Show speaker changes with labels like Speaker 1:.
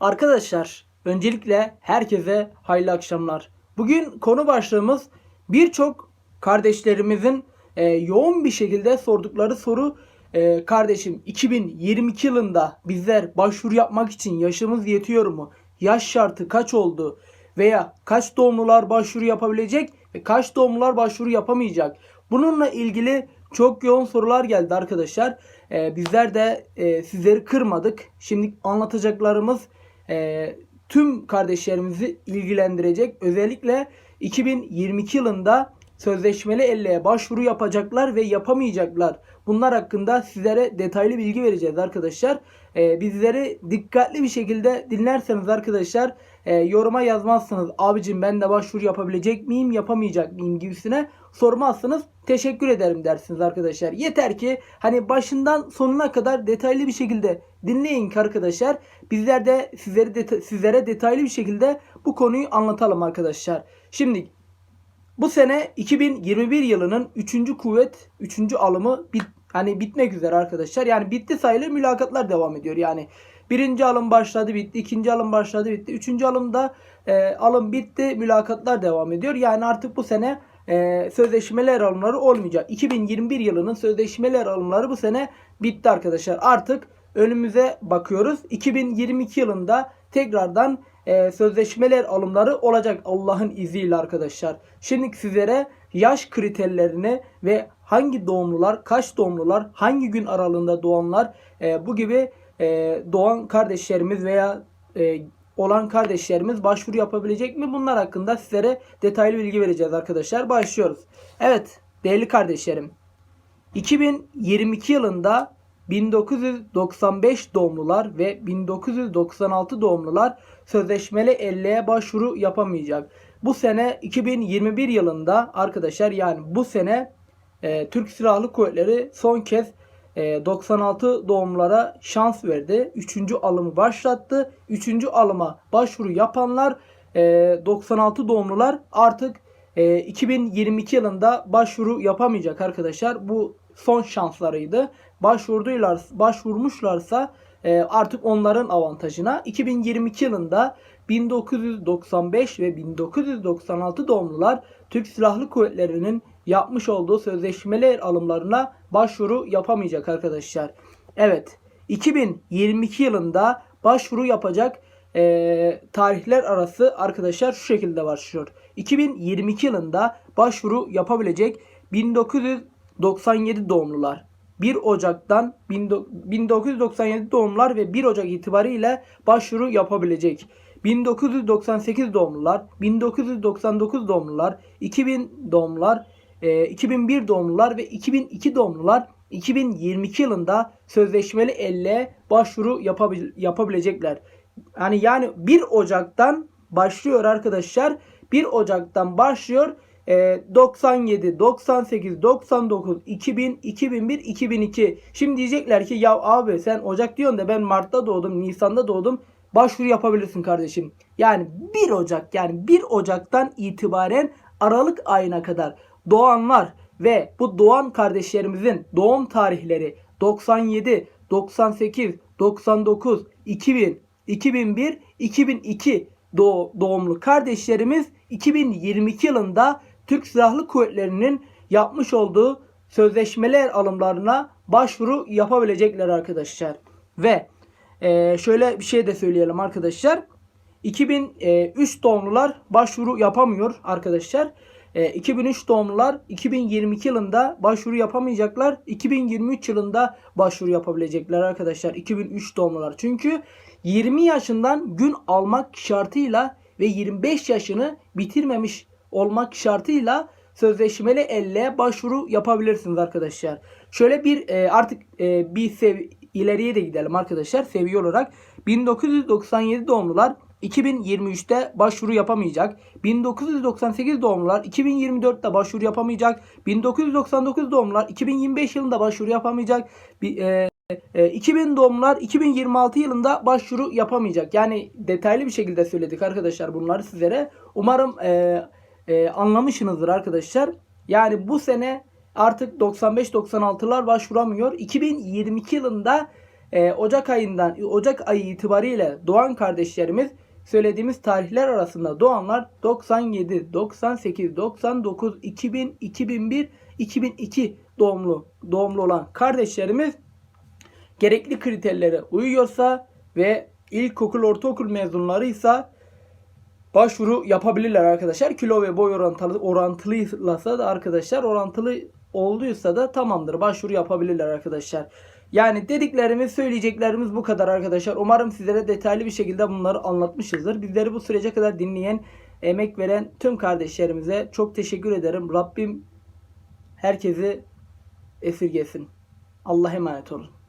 Speaker 1: Arkadaşlar öncelikle herkese hayırlı akşamlar. Bugün konu başlığımız birçok kardeşlerimizin e, yoğun bir şekilde sordukları soru e, kardeşim 2022 yılında bizler başvuru yapmak için yaşımız yetiyor mu? Yaş şartı kaç oldu? Veya kaç doğumlular başvuru yapabilecek ve kaç doğumlular başvuru yapamayacak? Bununla ilgili çok yoğun sorular geldi arkadaşlar. E, bizler de e, sizleri kırmadık. Şimdi anlatacaklarımız e, tüm kardeşlerimizi ilgilendirecek. Özellikle 2022 yılında sözleşmeli elliğe başvuru yapacaklar ve yapamayacaklar. Bunlar hakkında sizlere detaylı bilgi vereceğiz arkadaşlar. E, bizleri dikkatli bir şekilde dinlerseniz arkadaşlar e, yoruma yazmazsınız. Abicim ben de başvuru yapabilecek miyim yapamayacak mıyım gibisine sormazsınız. Teşekkür ederim dersiniz arkadaşlar. Yeter ki hani başından sonuna kadar detaylı bir şekilde dinleyin ki arkadaşlar. Bizler de sizleri deta- sizlere detaylı bir şekilde bu konuyu anlatalım arkadaşlar. Şimdi bu sene 2021 yılının 3. kuvvet 3. alımı bit, hani bitmek üzere arkadaşlar. Yani bitti sayılır mülakatlar devam ediyor. Yani birinci alım başladı bitti. ikinci alım başladı bitti. Üçüncü alımda e, alım bitti. Mülakatlar devam ediyor. Yani artık bu sene e, sözleşmeler alımları olmayacak. 2021 yılının sözleşmeler alımları bu sene bitti arkadaşlar. Artık önümüze bakıyoruz. 2022 yılında tekrardan e, sözleşmeler alımları olacak Allah'ın izniyle arkadaşlar. Şimdi sizlere yaş kriterlerini ve hangi doğumlular, kaç doğumlular, hangi gün aralığında doğanlar e, bu gibi e, doğan kardeşlerimiz veya e, olan kardeşlerimiz başvuru yapabilecek mi? Bunlar hakkında sizlere detaylı bilgi vereceğiz arkadaşlar. Başlıyoruz. Evet değerli kardeşlerim. 2022 yılında 1995 doğumlular ve 1996 doğumlular sözleşmeli elliğe başvuru yapamayacak. Bu sene 2021 yılında arkadaşlar yani bu sene e, Türk Silahlı Kuvvetleri son kez e, 96 doğumlara şans verdi. Üçüncü alımı başlattı. Üçüncü alıma başvuru yapanlar e, 96 doğumlular artık e, 2022 yılında başvuru yapamayacak arkadaşlar. Bu son şanslarıydı. Başvurduylar, başvurmuşlarsa e, artık onların avantajına 2022 yılında 1995 ve 1996 doğumlular Türk Silahlı Kuvvetleri'nin yapmış olduğu sözleşmeler alımlarına başvuru yapamayacak arkadaşlar. Evet 2022 yılında başvuru yapacak e, tarihler arası arkadaşlar şu şekilde başlıyor. 2022 yılında başvuru yapabilecek 1997 doğumlular 1 Ocak'tan 1997 doğumlular ve 1 Ocak itibariyle başvuru yapabilecek. 1998 doğumlular, 1999 doğumlular, 2000 doğumlular, e, 2001 doğumlular ve 2002 doğumlular 2022 yılında sözleşmeli elle başvuru yapabil- yapabilecekler. Yani yani 1 Ocak'tan başlıyor arkadaşlar. 1 Ocak'tan başlıyor. E, 97, 98, 99, 2000, 2001, 2002. Şimdi diyecekler ki ya abi sen Ocak diyorsun da ben Mart'ta doğdum, Nisan'da doğdum. Başvuru yapabilirsin kardeşim. Yani 1 Ocak yani 1 Ocak'tan itibaren Aralık ayına kadar doğanlar ve bu doğan kardeşlerimizin doğum tarihleri 97, 98, 99, 2000, 2001, 2002 doğ- doğumlu kardeşlerimiz 2022 yılında Türk Silahlı Kuvvetleri'nin yapmış olduğu sözleşmeler alımlarına başvuru yapabilecekler arkadaşlar. Ve e, şöyle bir şey de söyleyelim arkadaşlar. 2003 doğumlular başvuru yapamıyor arkadaşlar. E, 2003 doğumlular 2022 yılında başvuru yapamayacaklar. 2023 yılında başvuru yapabilecekler arkadaşlar. 2003 doğumlular. Çünkü 20 yaşından gün almak şartıyla ve 25 yaşını bitirmemiş olmak şartıyla sözleşmeli elle başvuru yapabilirsiniz arkadaşlar. Şöyle bir e, artık e, bir sev ileriye de gidelim arkadaşlar seviye olarak. 1997 doğumlular 2023'te başvuru yapamayacak. 1998 doğumlular 2024'te başvuru yapamayacak. 1999 doğumlular 2025 yılında başvuru yapamayacak. Bir, e, e, 2000 doğumlular 2026 yılında başvuru yapamayacak. Yani detaylı bir şekilde söyledik arkadaşlar bunları sizlere. Umarım e, e, anlamışsınızdır arkadaşlar. Yani bu sene artık 95-96'lar başvuramıyor. 2022 yılında e, Ocak ayından Ocak ayı itibariyle doğan kardeşlerimiz söylediğimiz tarihler arasında doğanlar 97, 98, 99, 2000, 2001, 2002 doğumlu doğumlu olan kardeşlerimiz gerekli kriterlere uyuyorsa ve ilkokul, ortaokul mezunlarıysa başvuru yapabilirler arkadaşlar. Kilo ve boy orantılı orantılıysa da arkadaşlar orantılı olduysa da tamamdır. Başvuru yapabilirler arkadaşlar. Yani dediklerimiz, söyleyeceklerimiz bu kadar arkadaşlar. Umarım sizlere detaylı bir şekilde bunları anlatmışızdır. Bizleri bu sürece kadar dinleyen, emek veren tüm kardeşlerimize çok teşekkür ederim. Rabbim herkesi esirgesin. Allah'a emanet olun.